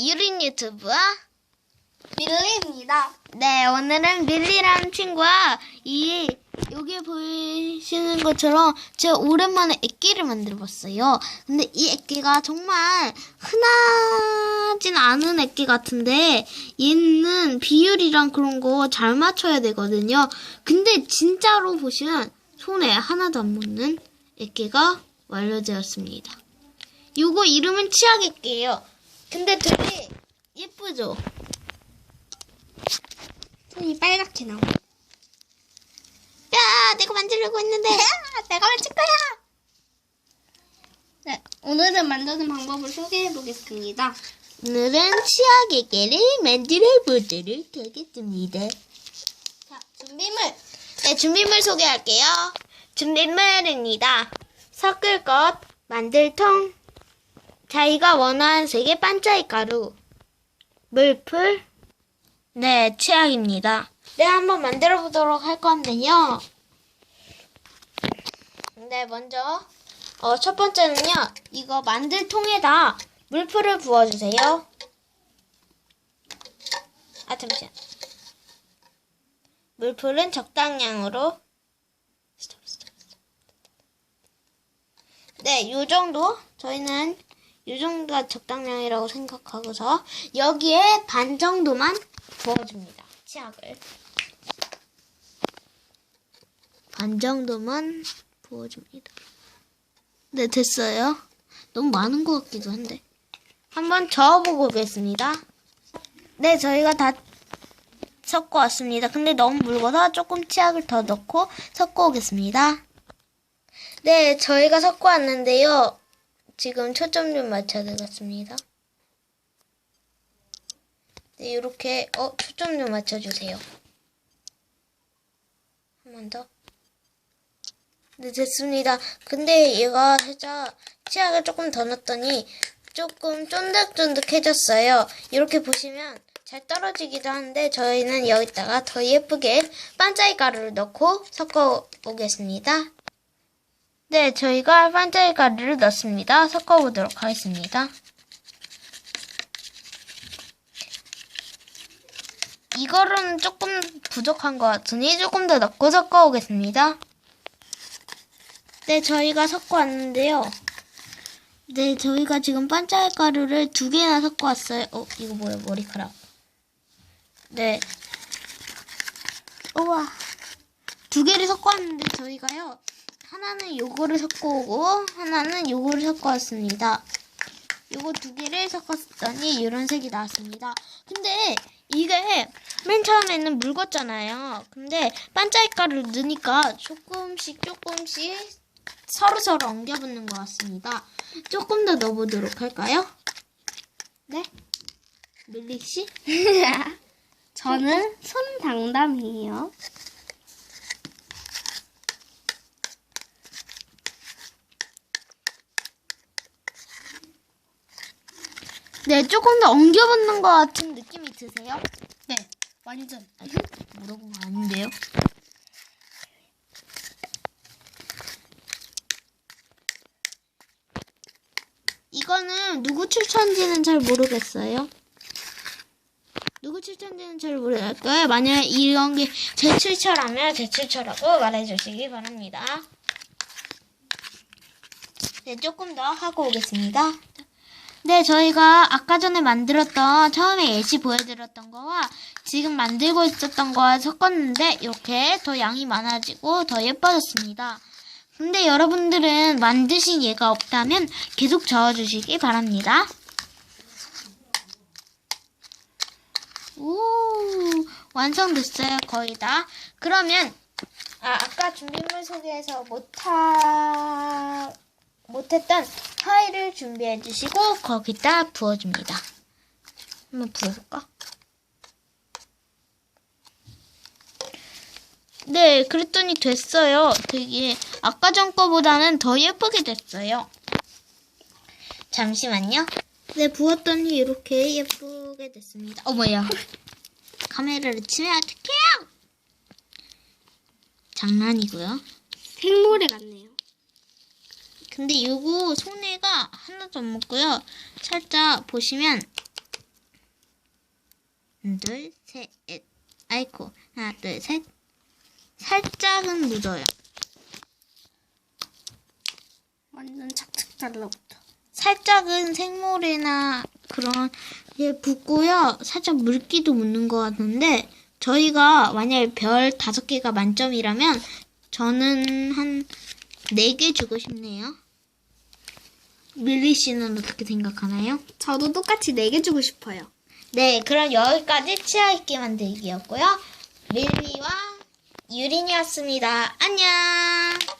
유린 유튜브와 밀리입니다. 네 오늘은 밀리라는 친구와 이 여기 보이시는 것처럼 제가 오랜만에 액기를 만들어 봤어요. 근데 이 액기가 정말 흔하진 않은 액기 같은데 얘는 비율이랑 그런 거 잘 맞춰야 되거든요. 근데 진짜로 보시면 손에 하나도 안 묻는 액기가 완료되었습니다. 요거 이름은 치약 액기예요. 근데 되게 예쁘죠? 손이 빨갛게 나와. 야, 내가 만들려고 했는데. 내가 맞출 거야. 네, 오늘은 만드는 방법을 소개해 보겠습니다. 오늘은 치약에게를 만들어 보도록 하겠습니다. 자, 준비물. 네, 준비물 소개할게요. 준비물입니다. 섞을 것, 만들 통, 자기가 원하는 색의 반짝이 가루, 물풀, 네, 치약입니다. 네, 한번 만들어 보도록 할 건데요. 네, 먼저, 어, 첫 번째는요, 이거 만들 통에다 물풀을 부어주세요. 아, 잠시만. 물풀은 적당량으로. 네, 요 정도. 저희는 요 정도가 적당량이라고 생각하고서 여기에 반 정도만 부어줍니다. 치약을. 반 정도만 부어줍니다. 네, 됐어요. 너무 많은 것 같기도 한데. 한번 저어보고 오겠습니다. 네, 저희가 다 섞어 왔습니다. 근데 너무 묽어서 조금 치약을 더 넣고 섞어 오겠습니다. 네, 저희가 섞어 왔는데요. 지금 초점 좀 맞춰야 되겠습니다. 네, 이렇게 어 초점 좀 맞춰주세요. 한 번 더. 네, 됐습니다. 근데 얘가 살짝 치약을 조금 더 넣었더니 조금 쫀득쫀득해졌어요. 이렇게 보시면 잘 떨어지기도 하는데 저희는 여기다가 더 예쁘게 반짝이 가루를 넣고 섞어 오겠습니다. 네, 저희가 반짝이 가루를 넣습니다. 섞어 보도록 하겠습니다. 이거는 조금 부족한 것 같으니 조금 더 넣고 섞어 오겠습니다. 네, 저희가 섞어 왔는데요. 네, 저희가 지금 반짝이 가루를 두 개나 섞어 왔어요. 어, 이거 뭐야, 머리카락. 네. 우와. 두 개를 섞어 왔는데 저희가요. 하나는 요거를 섞어 오고 하나는 요거를 섞어 왔습니다. 요거 두 개를 섞었더니 이런 색이 나왔습니다. 근데 이게 맨 처음에는 묽었잖아요. 근데 반짝이 가루를 넣으니까 조금씩 조금씩 서로 서로 엉겨붙는 것 같습니다. 조금 더 넣어보도록 할까요? 네? 밀리씨? 저는 손당담이에요. 네, 조금 더 엉겨붙는 것 같은 느낌이 드세요? 네, 완전. 물어본 거 아닌데요? 이거는 누구 추천지는 잘 모르겠어요. 누구 추천지는 잘 모르겠고요. 만약에 이런 게 제 출처라면 제 출처라고 말해주시기 바랍니다. 네, 조금 더 하고 오겠습니다. 네, 저희가 아까 전에 만들었던 처음에 예시 보여드렸던 거와 지금 만들고 있었던 거와 섞었는데 이렇게 더 양이 많아지고 더 예뻐졌습니다. 근데 여러분들은 만드신 예가 없다면 계속 저어주시기 바랍니다. 오, 완성됐어요, 거의 다. 그러면, 아, 아까 준비물 소개해서 못하, 못했던 파일을 준비해 주시고 거기다 부어줍니다. 한번 부어볼까? 네, 그랬더니 됐어요. 되게 아까 전 거보다는 더 예쁘게 됐어요. 잠시만요. 네, 부었더니 이렇게 예쁘게 됐습니다. 어머야. 카메라를 치면 어떡해요? 장난이고요. 생모래 같네요. 근데 요거 손에가 하나도 안 묻고요. 살짝 보시면 둘, 셋, 넷. 아이코. 하나, 둘, 셋. 살짝은 묻어요. 완전 착착 달라붙어. 살짝은 생물이나 그런 게 붙고요. 살짝 물기도 묻는 것 같은데 저희가 만약에 별 다섯 개가 만점이라면 저는 한 네 개 주고 싶네요. 밀리 씨는 어떻게 생각하나요? 저도 똑같이 4개 주고 싶어요. 네, 그럼 여기까지 치아 있게 만들기였고요. 밀리와 유린이었습니다. 안녕!